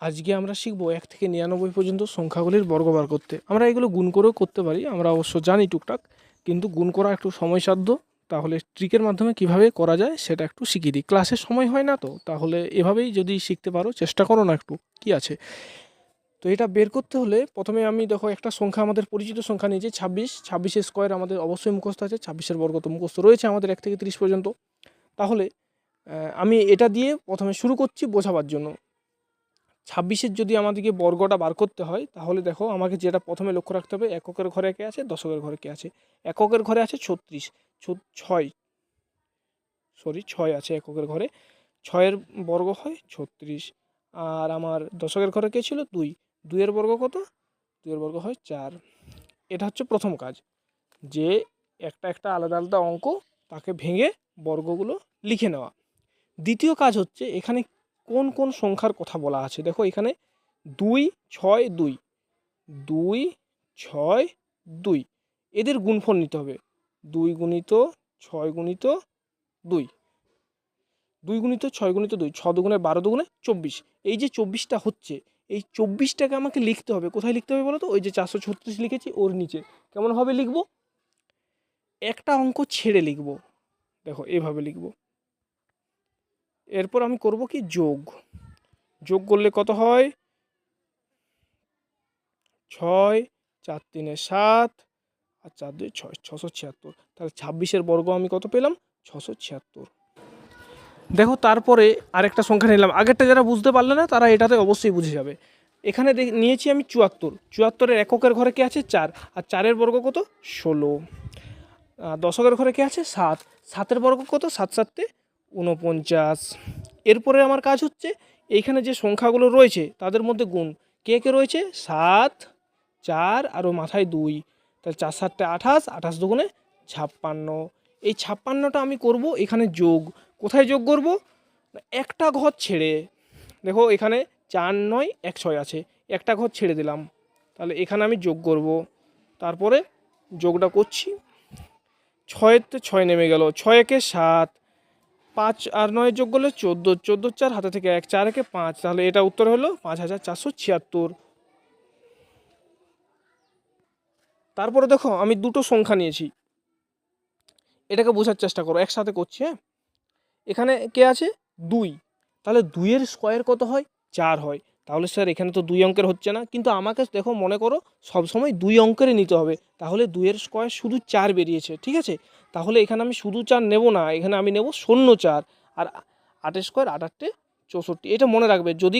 আজকে আমরা শিখব এক থেকে নিরানব্বই পর্যন্ত সংখ্যাগুলির বর্গ বার করতে। আমরা এগুলো গুণ করেও করতে পারি, আমরা অবশ্য জানি টুকটাক, কিন্তু গুণ করা একটু সময়সাধ্য। তাহলে ট্রিকের মাধ্যমে কীভাবে করা যায় সেটা একটু শিখিয়ে দিই। ক্লাসের সময় হয় না তো, তাহলে এভাবেই যদি শিখতে পারো, চেষ্টা করো না একটু, কি আছে? তো এটা বের করতে হলে প্রথমে আমি দেখো একটা সংখ্যা, আমাদের পরিচিত সংখ্যা নিয়েছি, ছাব্বিশ। ছাব্বিশের স্কোয়ার আমাদের অবশ্যই মুখস্থ আছে, ছাব্বিশের বর্গ তো মুখস্থ রয়েছে আমাদের এক থেকে তিরিশ পর্যন্ত। তাহলে আমি এটা দিয়ে প্রথমে শুরু করছি বোঝাবার জন্য। ছাব্বিশের যদি আমাদেরকে বর্গটা বার করতে হয়, তাহলে দেখো আমাকে যেটা প্রথমে লক্ষ্য রাখতে হবে, এককের ঘরে কে আছে? দশকের ঘরে কে আছে? এককের ঘরে আছে ছত্রিশ ছয় সরি ছয় আছে এককের ঘরে। ছয়ের বর্গ হয় ছত্রিশ, আর আমার দশকের ঘরে কে ছিল? দুই। দুইয়ের বর্গ কত? দুইয়ের বর্গ হয় চার। এটা হচ্ছে প্রথম কাজ, যে একটা একটা আলাদা আলাদা অঙ্ক তাকে ভেঙে বর্গগুলো লিখে নেওয়া। দ্বিতীয় কাজ হচ্ছে এখানে কোন কোন সংখ্যার কথা বলা আছে? দেখো এখানে দুই, ছয়, দুই। দুই, ছয়, দুই। এদের গুণফল নিতে হবে। দুই গুণিত ছয় গুণিত দুই। দুই গুণিত ছয় গুণিত দুই, ছ দুগুণে বারো দুগুণে চব্বিশ। এই যে চব্বিশটা হচ্ছে, এই চব্বিশটাকে আমাকে লিখতে হবে। কোথায় লিখতে হবে বলো তো ওই যে চারশো ছত্রিশ লিখেছি, ওর নিচে। কেমনভাবে লিখব? একটা অঙ্ক ছেড়ে লিখব। দেখো, এভাবে লিখব। এরপর আমি করব কি যোগ। যোগ করলে কত হয়? ছয়, চার, তিনে সাত, আর চার দুই ছয়, ছশো ছিয়াত্তর। তাহলে ছাব্বিশের বর্গ আমি কত পেলাম? ছশো ছিয়াত্তর। দেখো, তারপরে আরেকটা সংখ্যা নিলাম। আগেরটা যারা বুঝতে পারলে না, তারা এটাতে অবশ্যই বুঝে যাবে। এখানে দেখ- নিয়েছি আমি চুয়াত্তর। চুয়াত্তরের এককের ঘরে কে আছে? চার। আর চারের বর্গ কত? ষোলো। দশকের ঘরে কে আছে? সাত। সাতের বর্গ কত? সাত সাতে উনপঞ্চাশ এরপরে আমার কাজ হচ্ছে এইখানে যে সংখ্যাগুলো রয়েছে তাদের মধ্যে গুণ। কে কে রয়েছে? সাত, চার, আর ও মাথায় দুই। তাহলে চার, সাতটা, আঠাশ আঠাশ দুগুণে ছাপ্পান্ন। এই ছাপ্পান্নটা আমি করব এখানে যোগ। কোথায় যোগ করব? একটা ঘর ছেড়ে। দেখো এখানে চার নয়, এক ছয় আছে। একটা ঘর ছেড়ে দিলাম। তাহলে এখানে আমি যোগ করব। তারপরে যোগটা করছি। ছয়েতে ছয় নেমে গেল। ছয় একে সাত পাঁচ আর নয় যোগ করলে চোদ্দ চোদ্দ চার, হাতে থেকে এক, চার একে পাঁচ। তাহলে এটা উত্তর হলো পাঁচ হাজার চারশো ছিয়াত্তর। তারপরে দেখো, আমি দুটো সংখ্যা নিয়েছি। এটাকে বোঝার চেষ্টা করো, একসাথে করছি হ্যাঁ? এখানে কে আছে? দুই। তাহলে দুইয়ের স্কোয়ার কত হয়? চার হয়। তাহলে স্যার এখানে তো দুই অঙ্কের হচ্ছে না। কিন্তু আমাকে দেখো, মনে করো, সবসময় দুই অঙ্কেরই নিতে হবে। তাহলে দুইয়ের স্কোয়ার শুধু চার বেরিয়েছে, ঠিক আছে? তাহলে এখানে আমি শুধু চার নেব না, এখানে আমি নেব শূন্য চার, আর আটের স্কোয়ার আট আটটে চৌষট্টি, এটা মনে রাখবে, যদি